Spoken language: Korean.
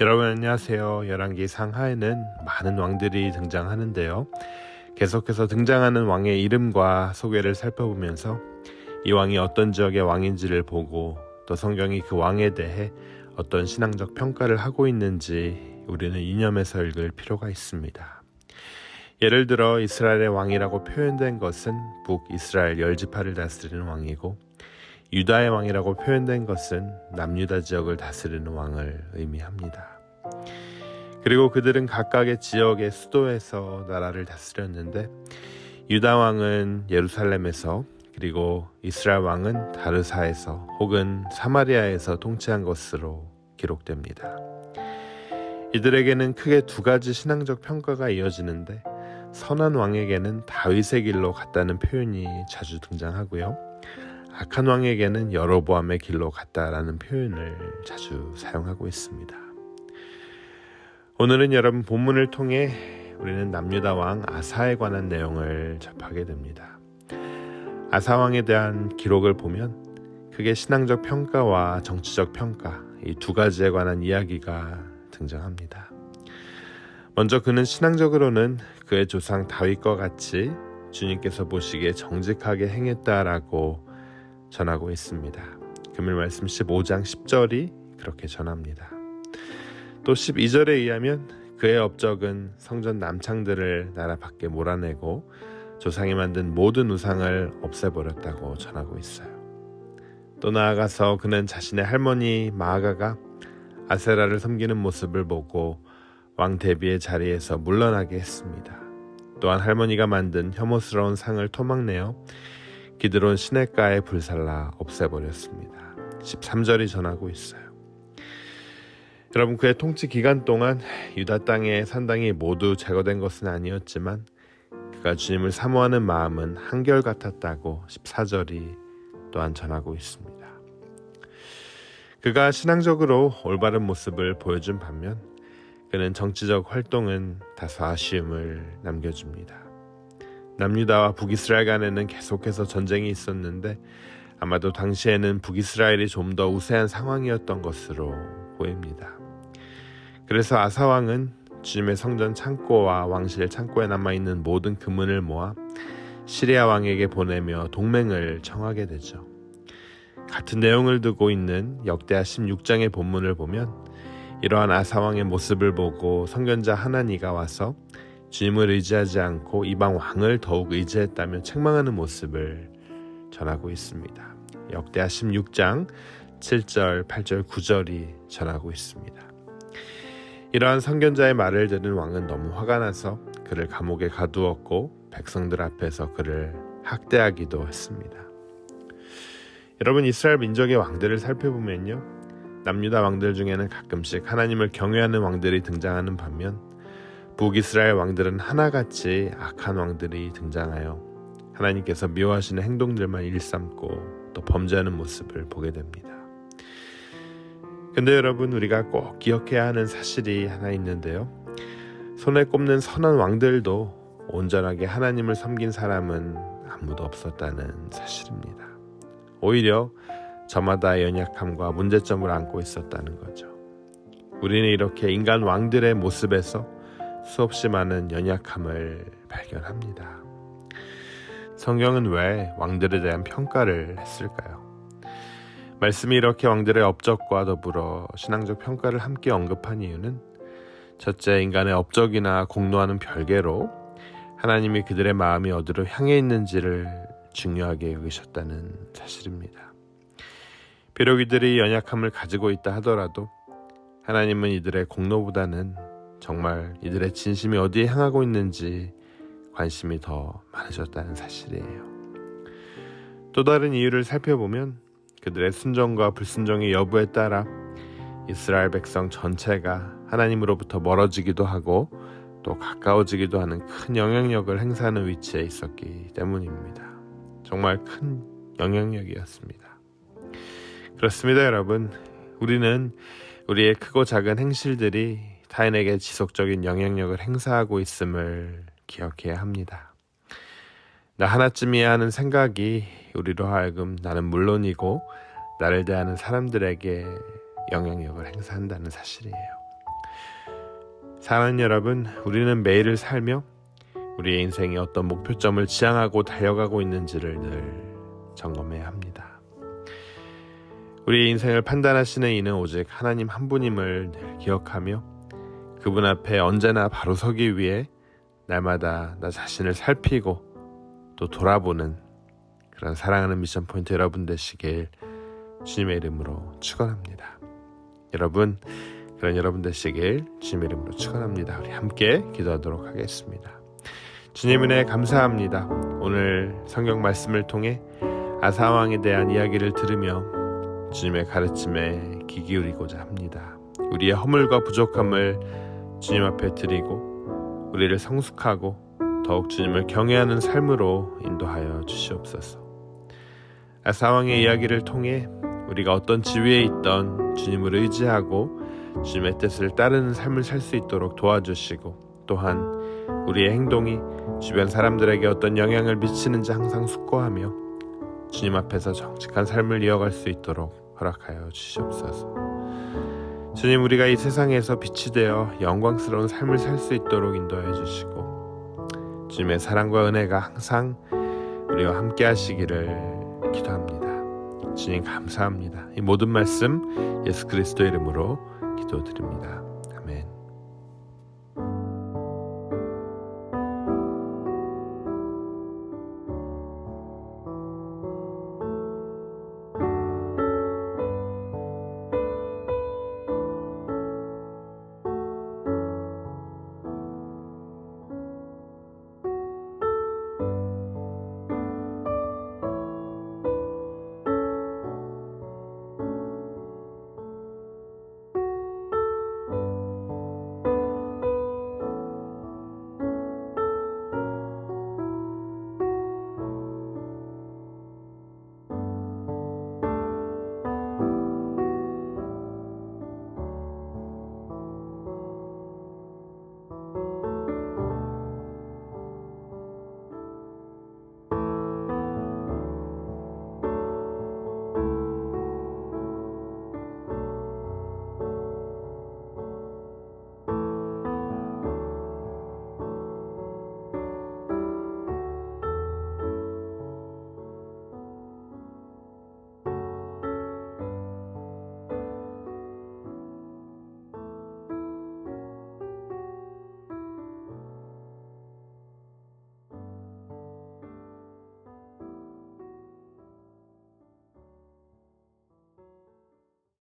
여러분 안녕하세요. 열왕기 상하에는 많은 왕들이 등장하는데요. 계속해서 등장하는 왕의 이름과 소개를 살펴보면서 이 왕이 어떤 지역의 왕인지를 보고 또 성경이 그 왕에 대해 어떤 신앙적 평가를 하고 있는지 우리는 이념에서 읽을 필요가 있습니다. 예를 들어 이스라엘의 왕이라고 표현된 것은 북이스라엘 열지파를 다스리는 왕이고 유다의 왕이라고 표현된 것은 남유다 지역을 다스리는 왕을 의미합니다. 그리고 그들은 각각의 지역의 수도에서 나라를 다스렸는데 유다 왕은 예루살렘에서 그리고 이스라엘 왕은 다르사에서 혹은 사마리아에서 통치한 것으로 기록됩니다. 이들에게는 크게 두 가지 신앙적 평가가 이어지는데 선한 왕에게는 다윗의 길로 갔다는 표현이 자주 등장하고요. 악한 왕에게는 여로보암의 길로 갔다라는 표현을 자주 사용하고 있습니다. 오늘은 여러분 본문을 통해 우리는 남유다 왕 아사에 관한 내용을 접하게 됩니다. 아사 왕에 대한 기록을 보면 크게 신앙적 평가와 정치적 평가 이 두 가지에 관한 이야기가 등장합니다. 먼저 그는 신앙적으로는 그의 조상 다윗과 같이 주님께서 보시기에 정직하게 행했다라고 전하고 있습니다. 금일 말씀 15장 10절이 그렇게 전합니다. 또 12절에 의하면 그의 업적은 성전 남창들을 나라 밖에 몰아내고 조상이 만든 모든 우상을 없애버렸다고 전하고 있어요. 또 나아가서 그는 자신의 할머니 마아가가 아세라를 섬기는 모습을 보고 왕 대비의 자리에서 물러나게 했습니다. 또한 할머니가 만든 혐오스러운 상을 토막내어 기드론 시냇가에 불살라 없애버렸습니다. 13절이 전하고 있어요. 여러분 그의 통치 기간 동안 유다 땅의 산당이 모두 제거된 것은 아니었지만 그가 주님을 사모하는 마음은 한결 같았다고 14절이 또한 전하고 있습니다. 그가 신앙적으로 올바른 모습을 보여준 반면 그는 정치적 활동은 다소 아쉬움을 남겨줍니다. 남유다와 북이스라엘 간에는 계속해서 전쟁이 있었는데 아마도 당시에는 북이스라엘이 좀 더 우세한 상황이었던 것으로 보입니다. 그래서 아사왕은 주님의 성전 창고와 왕실 창고에 남아 있는 모든 금은을 모아 시리아 왕에게 보내며 동맹을 청하게 되죠. 같은 내용을 두고 있는 역대하 16장의 본문을 보면 이러한 아사왕의 모습을 보고 선견자 하나니가 와서 주님을 의지하지 않고 이방 왕을 더욱 의지했다며 책망하는 모습을 전하고 있습니다. 역대하 16장 7절, 8절, 9절이 전하고 있습니다. 이러한 선견자의 말을 들은 왕은 너무 화가 나서 그를 감옥에 가두었고 백성들 앞에서 그를 학대하기도 했습니다. 여러분 이스라엘 민족의 왕들을 살펴보면요. 남유다 왕들 중에는 가끔씩 하나님을 경외하는 왕들이 등장하는 반면 북이스라엘 왕들은 하나같이 악한 왕들이 등장하여 하나님께서 미워하시는 행동들만 일삼고 또 범죄하는 모습을 보게 됩니다. 근데 여러분 우리가 꼭 기억해야 하는 사실이 하나 있는데요. 손에 꼽는 선한 왕들도 온전하게 하나님을 섬긴 사람은 아무도 없었다는 사실입니다. 오히려 저마다 연약함과 문제점을 안고 있었다는 거죠. 우리는 이렇게 인간 왕들의 모습에서 수없이 많은 연약함을 발견합니다. 성경은 왜 왕들에 대한 평가를 했을까요? 말씀이 이렇게 왕들의 업적과 더불어 신앙적 평가를 함께 언급한 이유는 첫째 인간의 업적이나 공로하는 별개로 하나님이 그들의 마음이 어디로 향해 있는지를 중요하게 여기셨다는 사실입니다. 비록 이들이 연약함을 가지고 있다 하더라도 하나님은 이들의 공로보다는 정말 이들의 진심이 어디에 향하고 있는지 관심이 더 많으셨다는 사실이에요. 또 다른 이유를 살펴보면 그들의 순종과 불순종의 여부에 따라 이스라엘 백성 전체가 하나님으로부터 멀어지기도 하고 또 가까워지기도 하는 큰 영향력을 행사하는 위치에 있었기 때문입니다. 정말 큰 영향력이었습니다. 그렇습니다, 여러분. 우리는 우리의 크고 작은 행실들이 타인에게 지속적인 영향력을 행사하고 있음을 기억해야 합니다. 나 하나쯤이야 하는 생각이 우리로 하여금 나는 물론이고 나를 대하는 사람들에게 영향력을 행사한다는 사실이에요. 사랑하는 여러분, 우리는 매일을 살며 우리의 인생에 어떤 목표점을 지향하고 달려가고 있는지를 늘 점검해야 합니다. 우리의 인생을 판단하시는 이는 오직 하나님 한 분임을 늘 기억하며 그분 앞에 언제나 바로 서기 위해 날마다 나 자신을 살피고 또 돌아보는 그런 사랑하는 미션 포인트 여러분 되시길 주님의 이름으로 축원합니다. 여러분 그런 여러분 되시길 주님의 이름으로 축원합니다. 우리 함께 기도하도록 하겠습니다. 주님 은혜 감사합니다. 오늘 성경 말씀을 통해 아사 왕에 대한 이야기를 들으며 주님의 가르침에 귀 기울이고자 합니다. 우리의 허물과 부족함을 주님 앞에 드리고 우리를 성숙하고 더욱 주님을 경외하는 삶으로 인도하여 주시옵소서. 아사 왕의 이야기를 통해 우리가 어떤 지위에 있던 주님을 의지하고 주님의 뜻을 따르는 삶을 살 수 있도록 도와주시고 또한 우리의 행동이 주변 사람들에게 어떤 영향을 미치는지 항상 숙고하며 주님 앞에서 정직한 삶을 이어갈 수 있도록 허락하여 주시옵소서. 주님 우리가 이 세상에서 빛이 되어 영광스러운 삶을 살 수 있도록 인도해 주시고 주님의 사랑과 은혜가 항상 우리와 함께 하시기를 기도합니다. 주님 감사합니다. 이 모든 말씀 예수 그리스도 이름으로 기도드립니다.